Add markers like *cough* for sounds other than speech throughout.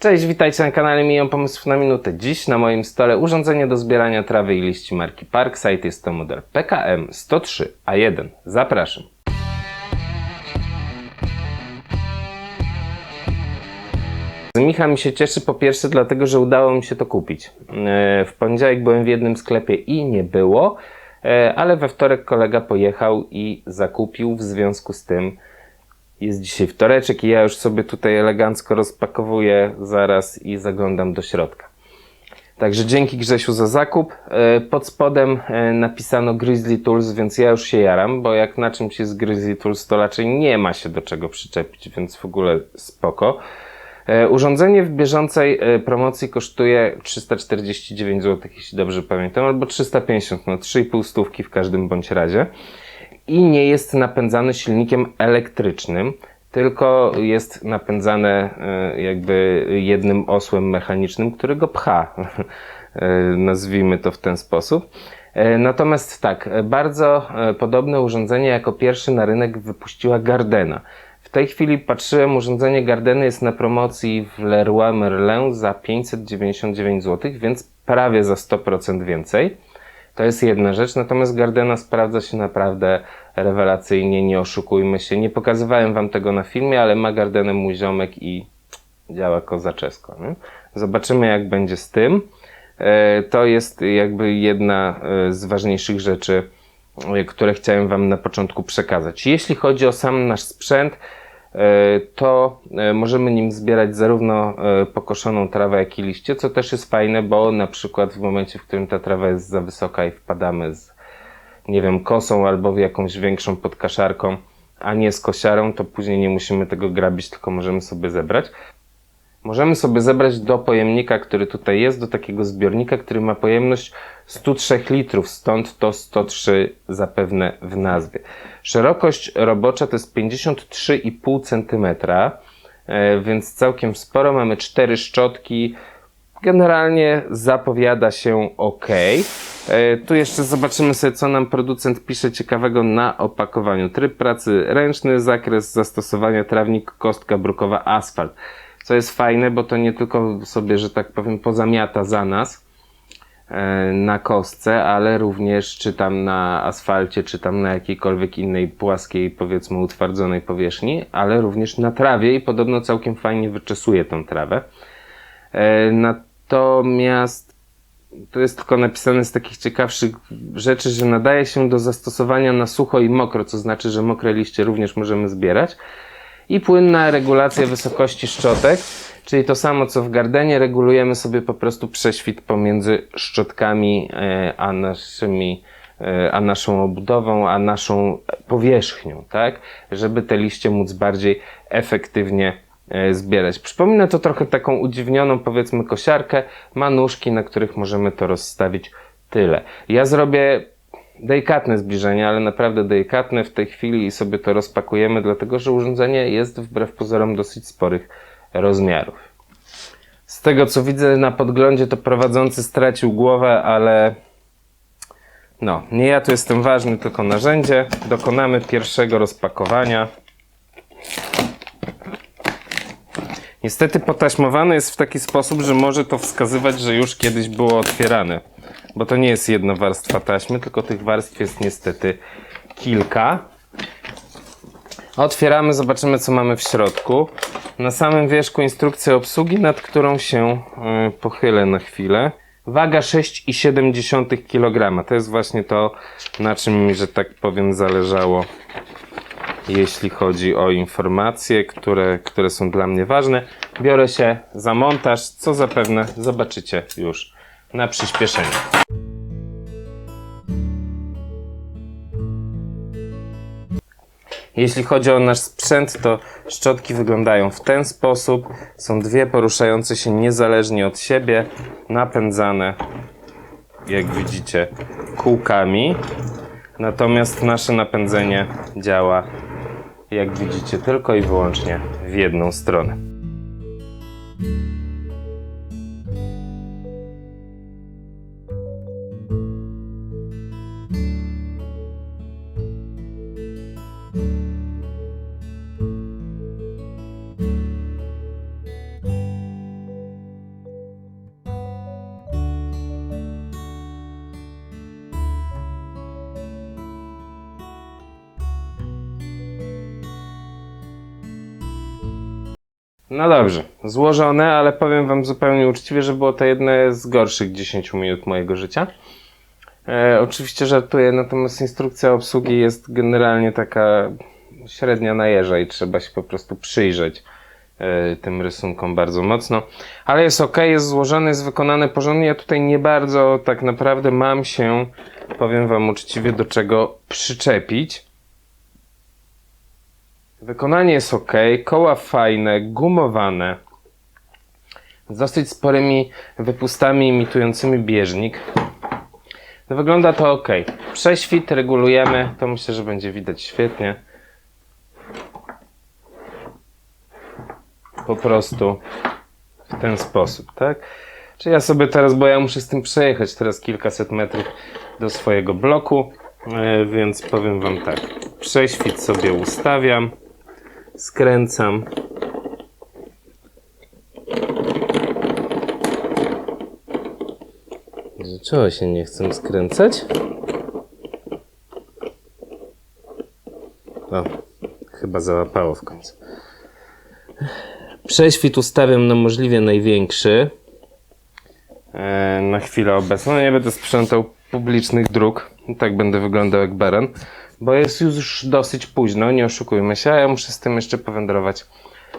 Cześć, witajcie na kanale Milion Pomysłów na Minutę. Dziś na moim stole urządzenie do zbierania trawy i liści marki Parkside. Jest to model PKM 103A1. Zapraszam. Micha mi się cieszy po pierwsze dlatego, że udało mi się to kupić. E, W poniedziałek byłem w jednym sklepie i nie było, e, ale we wtorek kolega pojechał i zakupił. W związku z tym jest dzisiaj wtoreczek i ja już sobie tutaj elegancko rozpakowuję zaraz i zaglądam do środka. Także dzięki Grzesiu za zakup. E, Pod spodem e, napisano Grizzly Tools, więc ja już się jaram, bo jak na czymś jest Grizzly Tools, to raczej nie ma się do czego przyczepić, więc w ogóle spoko. E, Urządzenie w bieżącej promocji kosztuje 349 zł, jeśli dobrze pamiętam, albo 350, no 3,5 stówki w każdym bądź razie. I nie jest napędzany silnikiem elektrycznym, tylko jest napędzane e, jakby jednym osłem mechanicznym, który go pcha. E, Nazwijmy to w ten sposób. E, Natomiast tak, bardzo podobne urządzenie jako pierwszy na rynek wypuściła Gardena. W tej chwili patrzyłem, urządzenie Gardeny jest na promocji w Leroy Merlin za 599 zł, więc prawie za 100% więcej. To jest jedna rzecz, natomiast Gardena sprawdza się naprawdę rewelacyjnie, nie oszukujmy się. Nie pokazywałem wam tego na filmie, ale ma Gardenę mój ziomek i działa kozaczesko. Nie? Zobaczymy jak będzie z tym. E, To jest jakby jedna e, z ważniejszych rzeczy, e, które chciałem wam na początku przekazać. Jeśli chodzi o sam nasz sprzęt, to możemy nim zbierać zarówno pokoszoną trawę, jak i liście, co też jest fajne, bo na przykład w momencie, w którym ta trawa jest za wysoka i wpadamy z, nie wiem, kosą albo jakąś większą podkaszarką, a nie z kosiarą, to później nie musimy tego grabić, tylko możemy sobie zebrać. Możemy sobie zebrać do pojemnika, który tutaj jest, do takiego zbiornika, który ma pojemność 103 litrów, stąd to 103 zapewne w nazwie. Szerokość robocza to jest 53,5 cm, e, więc całkiem sporo. Mamy cztery szczotki. Generalnie zapowiada się ok. E, Tu jeszcze zobaczymy sobie, co nam producent pisze ciekawego na opakowaniu. Tryb pracy ręczny, zakres zastosowania trawnik, kostka brukowa, asfalt. Co jest fajne, bo to nie tylko sobie, że tak powiem, pozamiata za nas e, na kostce, ale również czy tam na asfalcie, czy tam na jakiejkolwiek innej płaskiej, powiedzmy utwardzonej powierzchni, ale również na trawie i podobno całkiem fajnie wyczesuje tą trawę. E, Natomiast to jest tylko napisane z takich ciekawszych rzeczy, że nadaje się do zastosowania na sucho i mokro, co znaczy, że mokre liście również możemy zbierać. I płynna regulacja wysokości szczotek, czyli to samo co w Gardenie, regulujemy sobie po prostu prześwit pomiędzy szczotkami e, a naszymi e, a naszą obudową, a naszą powierzchnią, tak? Żeby te liście móc bardziej efektywnie zbierać. Przypomina to trochę taką udziwnioną, powiedzmy, kosiarkę. Ma nóżki, na których możemy to rozstawić. Tyle. Ja zrobię delikatne zbliżenie, ale naprawdę delikatne w tej chwili i sobie to rozpakujemy, dlatego że urządzenie jest wbrew pozorom dosyć sporych rozmiarów. Z tego co widzę na podglądzie, to prowadzący stracił głowę, ale no, nie ja tu jestem ważny, tylko narzędzie. Dokonamy pierwszego rozpakowania. Niestety potaśmowane jest w taki sposób, że może to wskazywać, że już kiedyś było otwierane. Bo to nie jest jedna warstwa taśmy, tylko tych warstw jest niestety kilka. Otwieramy, zobaczymy co mamy w środku. Na samym wierzchu instrukcja obsługi, nad którą się y, pochylę na chwilę. Waga 6,7 kg. To jest właśnie to, na czym mi, że tak powiem, zależało jeśli chodzi o informacje, które, które są dla mnie ważne. Biorę się za montaż, co zapewne zobaczycie już na przyspieszeniu. Jeśli chodzi o nasz sprzęt, to szczotki wyglądają w ten sposób. Są dwie poruszające się niezależnie od siebie, napędzane, jak widzicie, kółkami. Natomiast nasze napędzenie działa, jak widzicie, tylko i wyłącznie w jedną stronę. No dobrze, złożone, ale powiem Wam zupełnie uczciwie, że było to jedne z gorszych 10 minut mojego życia. E, oczywiście żartuję, natomiast instrukcja obsługi jest generalnie taka średnia na jeża i trzeba się po prostu przyjrzeć e, tym rysunkom bardzo mocno. Ale jest ok, jest złożone, jest wykonane porządnie. Ja tutaj nie bardzo tak naprawdę mam się, powiem Wam uczciwie, do czego przyczepić. Wykonanie jest ok, koła fajne, gumowane, z dosyć sporymi wypustami imitującymi bieżnik. No wygląda to ok. Prześwit regulujemy, to myślę, że będzie widać świetnie. Po prostu w ten sposób, tak? Czy ja sobie teraz, bo ja muszę z tym przejechać teraz kilkaset metrów do swojego bloku, e, więc powiem Wam tak. Prześwit sobie ustawiam, skręcam. Dlaczego się nie chcę skręcać? O, chyba załapało w końcu. Prześwit ustawiam na możliwie największy. E, na chwilę obecną. Nie będę sprzątał publicznych dróg. Tak będę wyglądał jak baran. Bo jest już dosyć późno, nie oszukujmy się, a ja muszę z tym jeszcze powędrować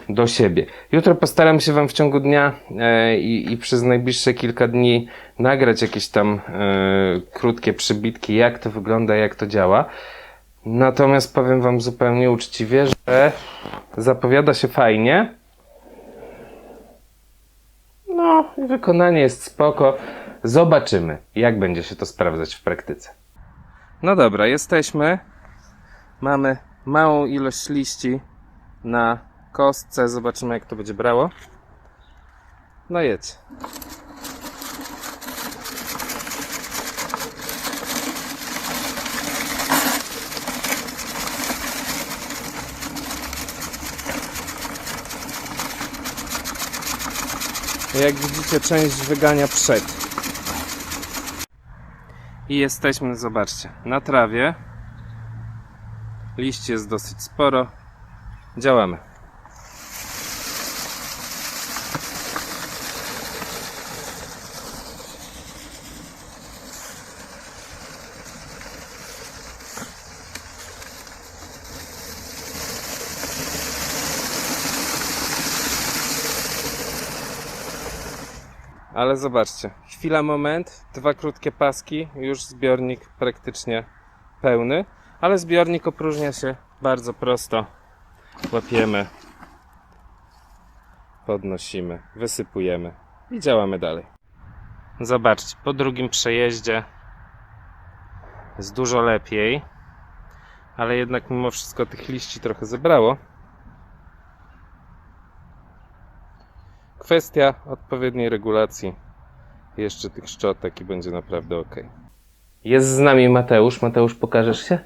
do siebie. Jutro postaram się Wam w ciągu dnia e, i, i przez najbliższe kilka dni nagrać jakieś tam e, krótkie przybitki, jak to wygląda, jak to działa. Natomiast powiem Wam zupełnie uczciwie, że zapowiada się fajnie. No, i wykonanie jest spoko. Zobaczymy, jak będzie się to sprawdzać w praktyce. No dobra, jesteśmy. Mamy małą ilość liści na kostce. Zobaczymy, jak to będzie brało. No jedź. Jak widzicie, część wygania przed. I jesteśmy, zobaczcie, na trawie. Liści jest dosyć sporo. Działamy. Ale zobaczcie, chwila, moment, dwa krótkie paski, już zbiornik praktycznie pełny, ale zbiornik opróżnia się bardzo prosto. Łapiemy, podnosimy, wysypujemy i działamy dalej. Zobaczcie, po drugim przejeździe jest dużo lepiej, ale jednak mimo wszystko tych liści trochę zebrało. Kwestia odpowiedniej regulacji jeszcze tych szczotek i będzie naprawdę ok. Jest z nami Mateusz. Mateusz, pokażesz się?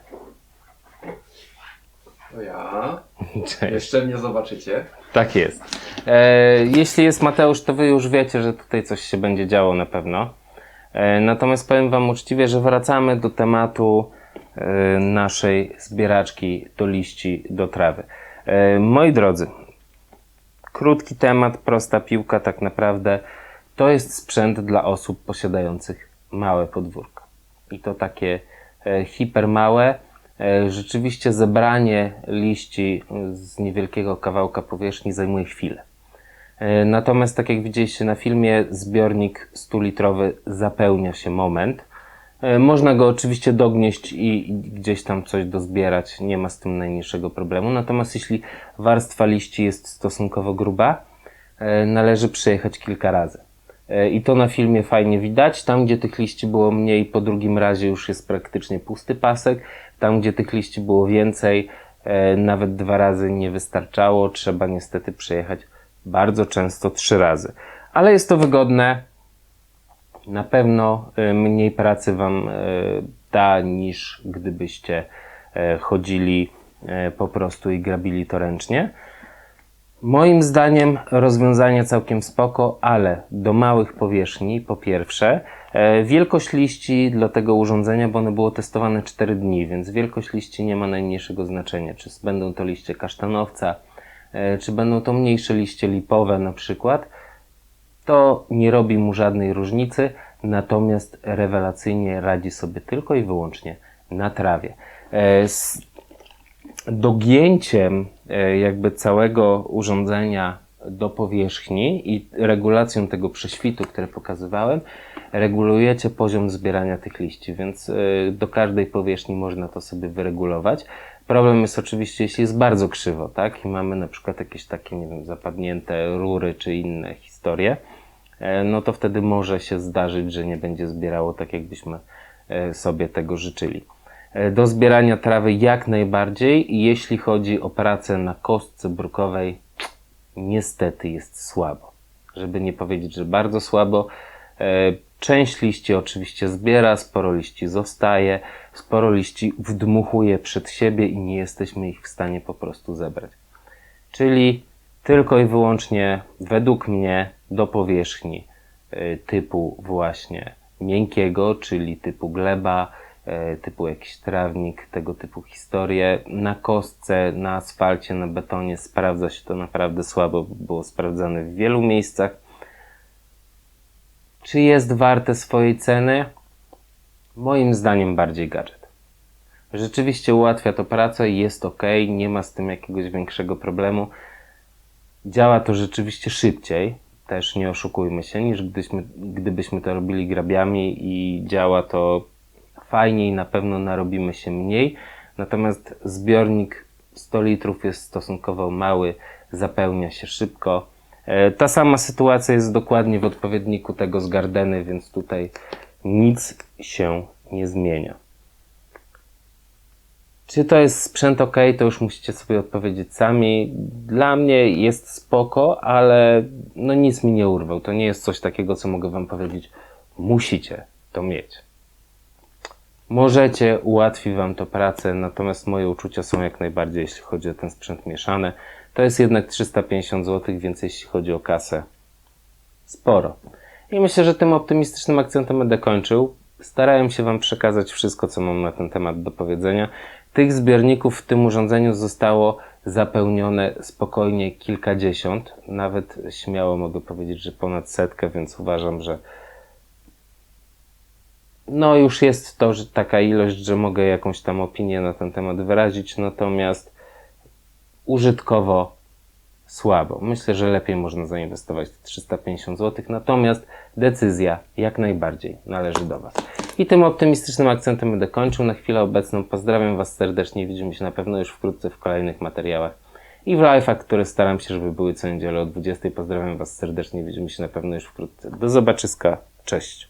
To ja. *laughs* Cześć. Jeszcze mnie zobaczycie. Tak jest. E, jeśli jest Mateusz, to wy już wiecie, że tutaj coś się będzie działo na pewno. E, natomiast powiem wam uczciwie, że wracamy do tematu e, naszej zbieraczki do liści, do trawy. E, moi drodzy, krótki temat, prosta piłka tak naprawdę. To jest sprzęt dla osób posiadających małe podwórko. I to takie e, hipermałe. E, rzeczywiście zebranie liści z niewielkiego kawałka powierzchni zajmuje chwilę. E, Natomiast, tak jak widzieliście na filmie, zbiornik 100-litrowy zapełnia się moment. E, Można go oczywiście dognieść i gdzieś tam coś dozbierać, nie ma z tym najmniejszego problemu. Natomiast jeśli warstwa liści jest stosunkowo gruba, należy przejechać kilka razy. I to na filmie fajnie widać. Tam, gdzie tych liści było mniej, po drugim razie już jest praktycznie pusty pasek. Tam, gdzie tych liści było więcej, e, nawet dwa razy nie wystarczało. Trzeba niestety przejechać bardzo często trzy razy. Ale jest to wygodne. Na pewno e, mniej pracy Wam e, da niż gdybyście chodzili po prostu i grabili to ręcznie. Moim zdaniem rozwiązanie całkiem spoko, ale do małych powierzchni po pierwsze e, wielkość liści dla tego urządzenia, bo ono było testowane 4 dni, więc wielkość liści nie ma najmniejszego znaczenia. Czy będą to liście kasztanowca, e, czy będą to mniejsze liście lipowe na przykład, to nie robi mu żadnej różnicy, natomiast rewelacyjnie radzi sobie tylko i wyłącznie na trawie. E, Z dogięciem jakby całego urządzenia do powierzchni i regulacją tego prześwitu, który pokazywałem, regulujecie poziom zbierania tych liści, więc e, do każdej powierzchni można to sobie wyregulować. Problem jest oczywiście, jeśli jest bardzo krzywo, tak? I mamy na przykład jakieś takie, nie wiem, zapadnięte rury czy inne historie, e, no to wtedy może się zdarzyć, że nie będzie zbierało tak, jakbyśmy e, sobie tego życzyli. E, Do zbierania trawy jak najbardziej. Jeśli chodzi o pracę na kostce brukowej, niestety jest słabo. Żeby nie powiedzieć, że bardzo słabo. E, Część liści oczywiście zbiera, sporo liści zostaje, sporo liści wdmuchuje przed siebie i nie jesteśmy ich w stanie po prostu zebrać. Czyli tylko i wyłącznie według mnie do powierzchni y, typu właśnie miękkiego, czyli typu gleba, typu jakiś trawnik, tego typu historie. Na kostce, na asfalcie, na betonie sprawdza się to naprawdę słabo, bo było sprawdzane w wielu miejscach. Czy jest warte swojej ceny? Moim zdaniem bardziej gadżet. Rzeczywiście ułatwia to pracę jest ok, nie ma z tym jakiegoś większego problemu. Działa to rzeczywiście szybciej, też nie oszukujmy się, niż gdybyśmy, gdybyśmy to robili grabiami i działa to fajniej, na pewno narobimy się mniej. Natomiast zbiornik 100 litrów jest stosunkowo mały, zapełnia się szybko. E, Ta sama sytuacja jest dokładnie w odpowiedniku tego z Gardeny, więc tutaj nic się nie zmienia. Czy to jest sprzęt ok, to już musicie sobie odpowiedzieć sami. Dla mnie jest spoko, ale no nic mi nie urwał. To nie jest coś takiego, co mogę wam powiedzieć. Musicie to mieć. Możecie, ułatwi wam to pracę, natomiast moje uczucia są jak najbardziej, jeśli chodzi o ten sprzęt mieszany. To jest jednak 350 zł, więc jeśli chodzi o kasę, sporo. I myślę, że tym optymistycznym akcentem będę kończył. Starałem się Wam przekazać wszystko, co mam na ten temat do powiedzenia. Tych zbiorników w tym urządzeniu zostało zapełnione spokojnie kilkadziesiąt. Nawet śmiało mogę powiedzieć, że ponad setkę, więc uważam, że no już jest to że taka ilość, że mogę jakąś tam opinię na ten temat wyrazić, natomiast użytkowo słabo. Myślę, że lepiej można zainwestować te 350 zł, natomiast decyzja jak najbardziej należy do Was. I tym optymistycznym akcentem będę kończył na chwilę obecną. Pozdrawiam Was serdecznie, widzimy się na pewno już wkrótce w kolejnych materiałach i w live'ach, które staram się, żeby były co niedzielę o 20. Pozdrawiam Was serdecznie, widzimy się na pewno już wkrótce. Do zobaczyska, cześć.